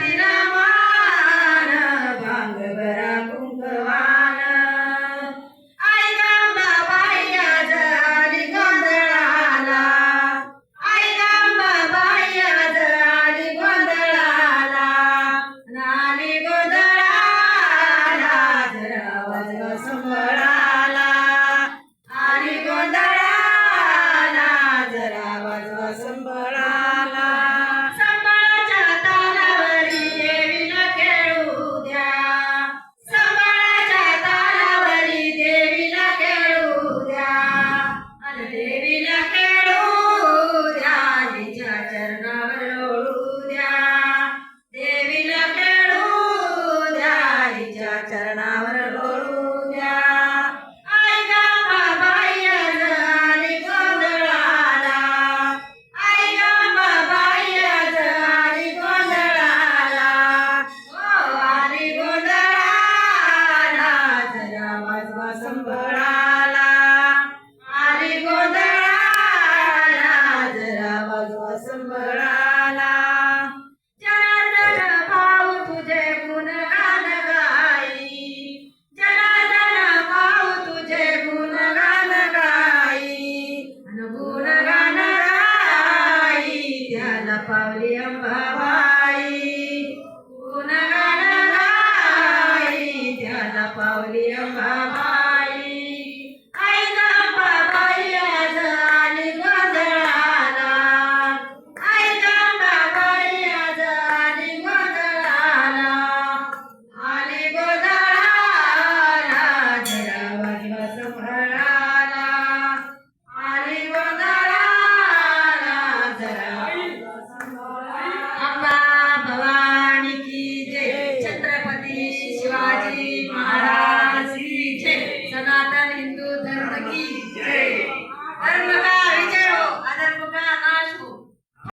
तिला मान भांग बरा कुंकवान. आई गांबा बाईया झाली गोंधळाला. आई गांबा नाली गोंधळाला जरा वजन संभळाला आणि गोंधळाला जरा वजन संभळाला Somebody.